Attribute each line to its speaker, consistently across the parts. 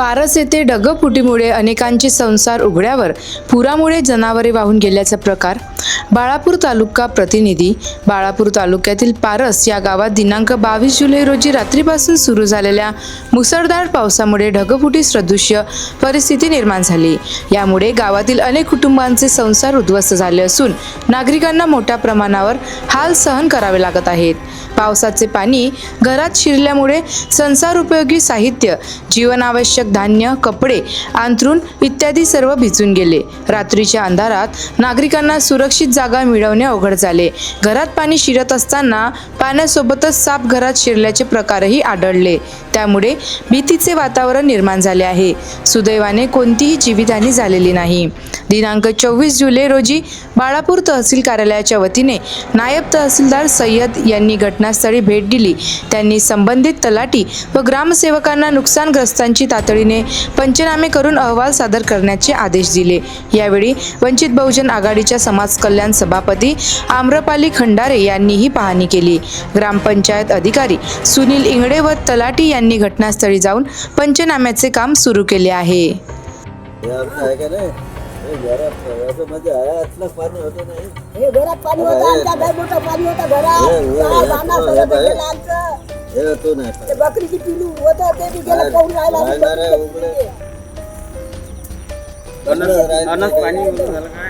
Speaker 1: पारस येथे ढगफुटीमुळे अनेकांचे संसार उघड्यावर पुरामुळे जनावरे वाहून गेल्याचा प्रकार बाळापूर तालुका प्रतिनिधी बाळापूर तालुक्यातील पारस या गावात दिनांक बावीस जुलै रोजी रात्रीपासून सुरू झालेल्या मुसळधार पावसामुळे ढगफुटी सदृश्य परिस्थिती निर्माण झाली. यामुळे गावातील अनेक कुटुंबांचे संसार उद्ध्वस्त झाले असून नागरिकांना मोठ्या प्रमाणावर हाल सहन करावे लागत आहेत. पावसाचे पाणी घरात शिरल्यामुळे संसार उपयोगी साहित्य जीवनावश्यक धान्य कपडे अंथरूण इत्यादी सर्व भिजून गेले. रात्रीच्या अंधारात नागरिकांना सुरक्षित सुरक्षित जागा मिळवणे अवघड झाले. घरात पाणी शिरत असताना पाण्यासोबतच साप घरात शिरल्याचे प्रकारही आढळले. त्यामुळे भीतीचे वातावरण निर्माण झाले आहे. सुदैवाने कोणतीही जीवितहानी झालेली नाही. दिनांक चोवीस जुलै रोजी बाळापूर तहसील कार्यालयाच्या वतीने नायब तहसीलदार सय्यद यांनी घटनास्थळी भेट दिली. त्यांनी संबंधित तलाठी व ग्रामसेवकांना नुकसानग्रस्तांची तातडीने पंचनामे करून अहवाल सादर करण्याचे आदेश दिले. यावेळी वंचित बहुजन आघाडीच्या समाज कल्याण सभापती आम्रपाली खंडारे यांनीही पाहणी केली. ग्रामपंचायत अधिकारी सुनील इंगडे व तलाठी यांनी घटनास्थळी जाऊन पंचनाम्याचे काम सुरू केले आहे.
Speaker 2: घरात पाणी होतं
Speaker 3: आमच्या मोठं पाणी होतं घरात.
Speaker 2: तो नाही
Speaker 3: ते बकरीची पिलू होतं ते बी गेलं पाहून राहिलं आम्ही
Speaker 2: राहणार आहे
Speaker 3: बकरीचं
Speaker 2: उघडं.
Speaker 3: पिलू.
Speaker 4: अनास पाणी झालं काय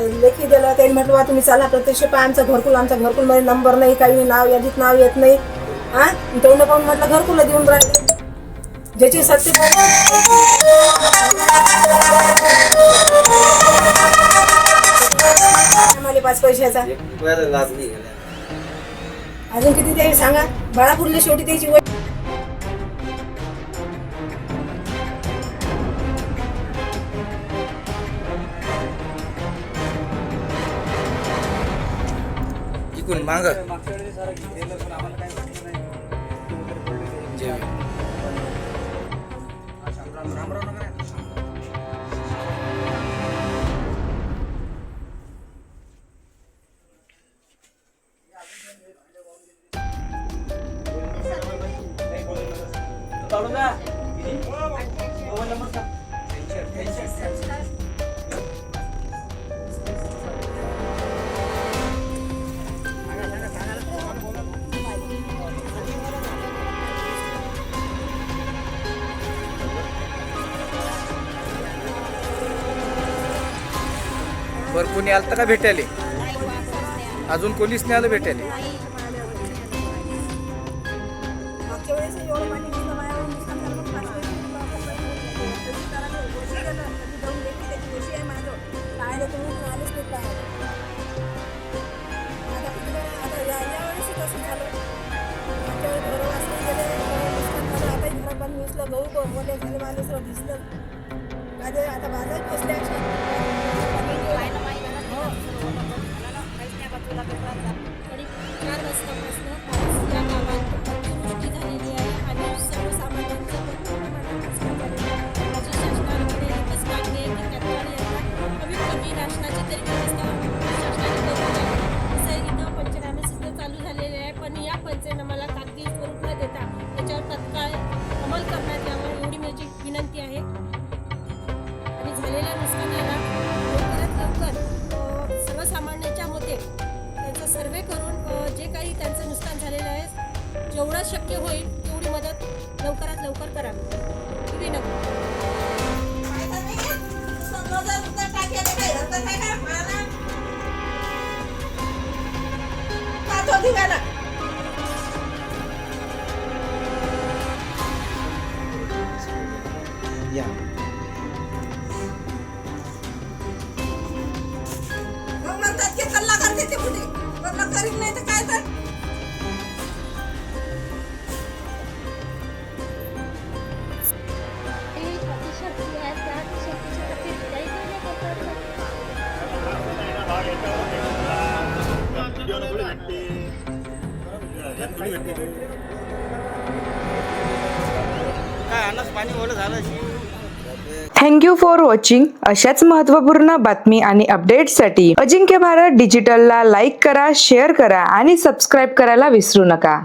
Speaker 3: लेखी दिलं त्यांनी म्हटलं बा तुम्ही चला प्रत्यक्ष पहा आमचं घरकुल आमचा घरकुलमध्ये नंबर नाही काही नाही, नाव यादीत नाव येत नाही. हा? तेवढं पाहून म्हटलं घरकुल देऊन राहिले. ज्याची सत्य पाच पैशाचा. अजून किती द्यावी सांगा? बाळापूरला शेवटी त्याची वय
Speaker 4: इकडून माग बर कोणी आलं का भेटायले? अजून कोणीच नाही आलं भेटायले?
Speaker 3: मागच्या वेळेस एवढं पाणी
Speaker 5: तरी इथं पंचनामे सुद्धा चालू झालेले आहे पण या पंचनामाला कागदी स्वरूप न देता त्याच्यावर तत्काळ अंमल करण्यात यावं एवढी माझी विनंती आहे आणि झालेल्या नुकसानाला लवकरात लवकर अ, सर्वसामान्यांच्या मते त्याचा सर्वे करून जे काही त्यांचं नुकसान झालेलं आहे जेवढं शक्य होईल तेवढी मदत लवकरात लवकर करावी ही विनंती
Speaker 4: या
Speaker 3: मग
Speaker 1: थँक्यू फॉर वॉचिंग अशाच महत्त्वपूर्ण बातमी आणि अपडेट्ससाठी अजिंक्य भारत डिजिटलला लाईक करा शेअर करा आणि सबस्क्राईब करायला विसरू नका.